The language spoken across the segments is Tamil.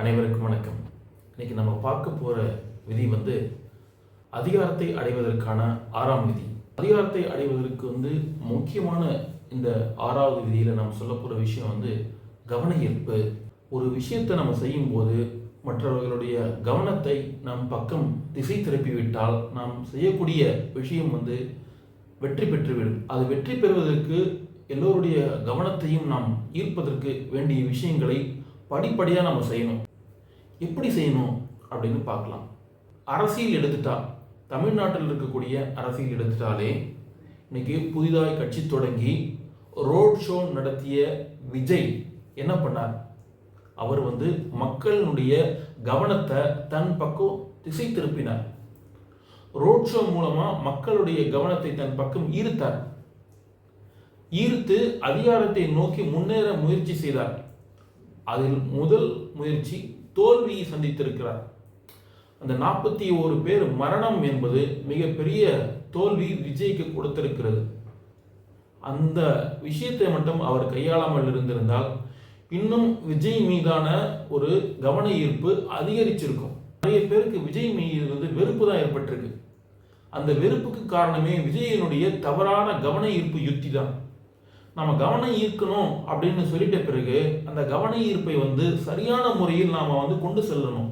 அனைவருக்கும் வணக்கம். இன்னைக்கு நம்ம பார்க்க போகிற விதி வந்து அதிகாரத்தை அடைவதற்கான ஆறாம் விதி. அதிகாரத்தை அடைவதற்கு வந்து முக்கியமான இந்த ஆறாவது விதியில் நம்ம சொல்ல போகிற விஷயம் வந்து கவன ஈர்ப்பு ஒரு விஷயத்தை நம்ம செய்யும்போது மற்றவர்களுடைய கவனத்தை நம் பக்கம் திசை திருப்பிவிட்டால் நாம் செய்யக்கூடிய விஷயம் வந்து வெற்றி பெற்றுவிடும். அது வெற்றி பெறுவதற்கு எல்லோருடைய கவனத்தையும் நாம் ஈர்ப்பதற்கு வேண்டிய விஷயங்களை படிப்படியாக நம்ம செய்யணும். எப்படி செய்யணும் அப்படின்னு பார்க்கலாம். அரசியல் எடுத்துட்டா தமிழ்நாட்டில் இருக்கக்கூடிய அரசியல் எடுத்துட்டாலே இன்னைக்கு புதிதாய் கட்சி தொடங்கி ரோட் ஷோ நடத்திய விஜய் என்ன பண்ணார்? அவர் வந்து மக்களுடைய கவனத்தை தன் பக்கம் திசை திருப்பினார். ரோட் ஷோ மூலமாக மக்களுடைய கவனத்தை தன் பக்கம் ஈர்த்தார். ஈர்த்து அதிகாரத்தை நோக்கி முன்னேற முயற்சி செய்தார். அதில் முதல் முயற்சி தோல்வியை சந்தித்திருக்கிறார். அந்த நாற்பத்தி ஓரு பேர் மரணம் என்பது மிகப்பெரிய தோல்வி விஜய்க்கு கொடுத்திருக்கிறது. அந்த விஷயத்தை மட்டும் அவர் கையாளாமல் இருந்திருந்தால் இன்னும் விஜய் மீதான ஒரு கவன ஈர்ப்பு அதிகரிச்சிருக்கும். நிறைய பேருக்கு விஜய் மீது வந்து வெறுப்பு தான் ஏற்பட்டிருக்கு. அந்த வெறுப்புக்கு காரணமே விஜயனுடைய தவறான கவன ஈர்ப்பு யுத்தி தான். நம்ம கவனம் ஈர்க்கணும் அப்படின்னு சொல்லிட்ட பிறகு அந்த கவன ஈர்ப்பை வந்து சரியான முறையில் நாம் வந்து கொண்டு செல்லணும்.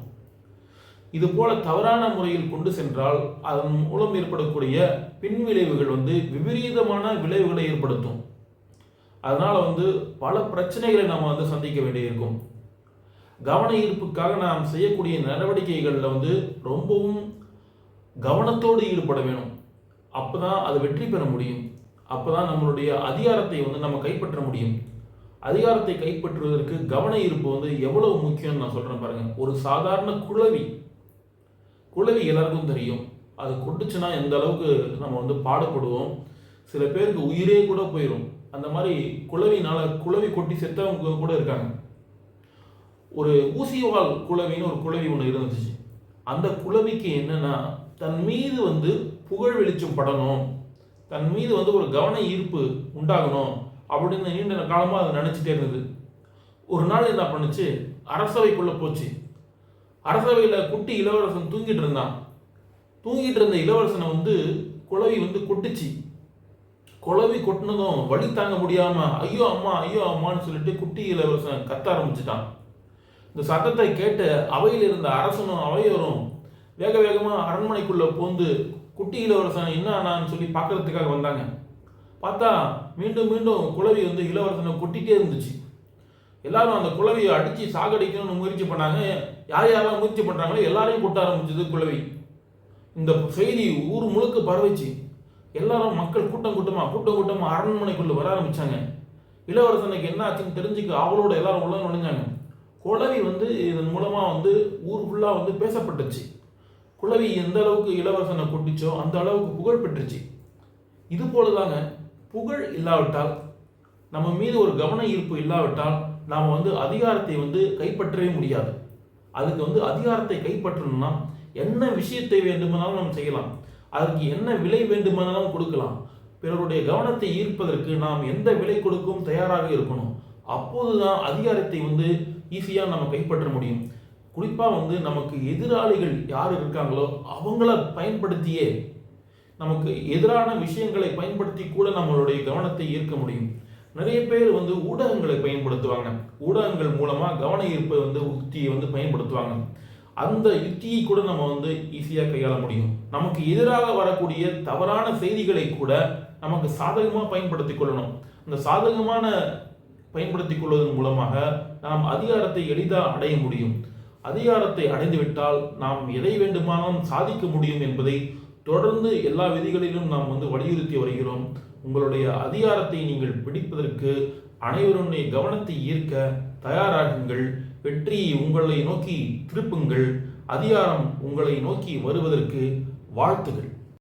இது போல தவறான முறையில் கொண்டு சென்றால் அதன் மூலம் ஏற்படக்கூடிய பின்விளைவுகள் வந்து விபரீதமான விளைவுகளை ஏற்படுத்தும். அதனால் வந்து பல பிரச்சனைகளை நாம் வந்து சந்திக்க வேண்டியிருக்கும். கவன ஈர்ப்புக்காக நாம் செய்யக்கூடிய நடவடிக்கைகளில் வந்து ரொம்பவும் கவனத்தோடு ஈடுபட வேணும். அப்பதான் அது வெற்றி பெற முடியும். அப்போ தான் நம்மளுடைய அதிகாரத்தை வந்து நம்ம கைப்பற்ற முடியும். அதிகாரத்தை கைப்பற்றுவதற்கு கவன ஈர்ப்பு வந்து எவ்வளவு முக்கியம்னு நான் சொல்கிறேன் பாருங்கள் ஒரு சாதாரண குழவி குழவி எல்லாருக்கும் தெரியும். அது கொட்டுச்சுன்னா எந்த அளவுக்கு நம்ம வந்து பாடுபடுவோம். சில பேருக்கு உயிரே கூட போயிடும் அந்த மாதிரி குழவினால குழவி கொட்டி செத்தவங்க கூட இருக்காங்க. ஒரு ஊசிவால் குழவின்னு ஒரு குழவி ஒன்று இருந்துச்சு. அந்த குழவிக்கு என்னன்னா தன் மீது வந்து புகழ் வெளிச்சம் படணும். தன் மீது வந்து ஒரு கவன ஈர்ப்பு உண்டாகணும் அப்படின்னு நீண்ட காலமாக அதை நினச்சிட்டே இருந்தது. ஒரு நாள் என்ன பண்ணுச்சு? அரசவைக்குள்ளே போச்சு. அரசவையில் குட்டி இளவரசன் தூங்கிட்டு இருந்தான். தூங்கிட்டு இருந்த இளவரசனை வந்து குழவி வந்து கொட்டுச்சு. குழவி கொட்டினதும் வழி தாங்க முடியாமல் ஐயோ அம்மா ஐயோ அம்மான்னு சொல்லிட்டு குட்டி இளவரசன் கத்த ஆரம்பிச்சிட்டான். இந்த சத்தத்தை கேட்டு அவையில் இருந்த அரசனும் அவையோரும் வேக வேகமாக அரண்மனைக்குள்ளே போந்து குட்டி இளவரசன் என்ன ஆனான்னு சொல்லி பார்க்கறதுக்காக வந்தாங்க. பார்த்தா மீண்டும் மீண்டும் குளவி வந்து இளவரசனை கொட்டிகிட்டே இருந்துச்சு. எல்லாரும் அந்த குளவியை அடித்து சாகடிக்கணும்னு முயற்சி பண்ணாங்க. யார் யாரெல்லாம் முயற்சி பண்ணுறாங்களோ எல்லாரையும் கொட்ட ஆரம்பிச்சது குளவி இந்த செய்தி ஊர் முழுக்க பரவிச்சு. எல்லாரும் மக்கள் கூட்டம் கூட்டமாக கூட்டம் கூட்டமாக அரண்மனைக்குள்ளே வர ஆரம்பித்தாங்க இளவரசனுக்கு என்ன ஆச்சுன்னு தெரிஞ்சுக்க அவளோட எல்லாரும் உள்ள நுழைஞ்சாங்க. குளவி வந்து இதன் மூலமாக வந்து ஊர் ஃபுல்லாக வந்து பேசப்பட்டுச்சு. குழவி எந்த அளவுக்கு இளவரசனை கொட்டிச்சோ அந்த அளவுக்கு புகழ் பெற்றுச்சு. இது போலதாங்க புகழ் இல்லாவிட்டால் நம்ம மீது ஒரு கவன ஈர்ப்பு இல்லாவிட்டால் நாம் வந்து அதிகாரத்தை வந்து கைப்பற்றவே முடியாது. அதுக்கு வந்து அதிகாரத்தை கைப்பற்றணும்னா என்ன விஷயத்தை வேண்டுமானாலும் நம்ம செய்யலாம். அதற்கு என்ன விலை வேண்டுமானாலும் கொடுக்கலாம். பிறருடைய கவனத்தை ஈர்ப்பதற்கு நாம் எந்த விலை கொடுக்கும் தயாராக இருக்கணும். அப்போதுதான் அதிகாரத்தை வந்து ஈஸியாக நம்ம கைப்பற்ற முடியும். குறிப்பாக வந்து நமக்கு எதிராளிகள் யார் இருக்காங்களோ அவங்கள பயன்படுத்தியே நமக்கு எதிரான விஷயங்களை பயன்படுத்தி கூட நம்மளுடைய கவனத்தை ஈர்க்க முடியும். நிறைய பேர் வந்து ஊடகங்களை பயன்படுத்துவாங்க. ஊடகங்கள் மூலமாக கவன ஈர்ப்பை வந்து உத்தியை வந்து பயன்படுத்துவாங்க. அந்த யுக்தியை கூட நம்ம வந்து ஈஸியாக கையாள முடியும். நமக்கு எதிராக வரக்கூடிய தவறான செய்திகளை கூட நமக்கு சாதகமாக பயன்படுத்தி கொள்ளணும். அந்த சாதகமான பயன்படுத்தி கொள்வதன் மூலமாக நாம் அதிகாரத்தை எளிதாக அடைய முடியும். அதிகாரத்தை அடைந்துவிட்டால் நாம் எதை வேண்டுமானாலும் சாதிக்க முடியும் என்பதை தொடர்ந்து எல்லா விதிகளிலும் நாம் வந்து வலியுறுத்தி வருகிறோம். உங்களுடைய அதிகாரத்தை நீங்கள் பிடிப்பதற்கு அனைவருடைய கவனத்தை ஈர்க்க தயாராகுங்கள். வெற்றியை உங்களை நோக்கி திருப்புங்கள். அதிகாரம் உங்களை நோக்கி வருவதற்கு வாழ்த்துகள்.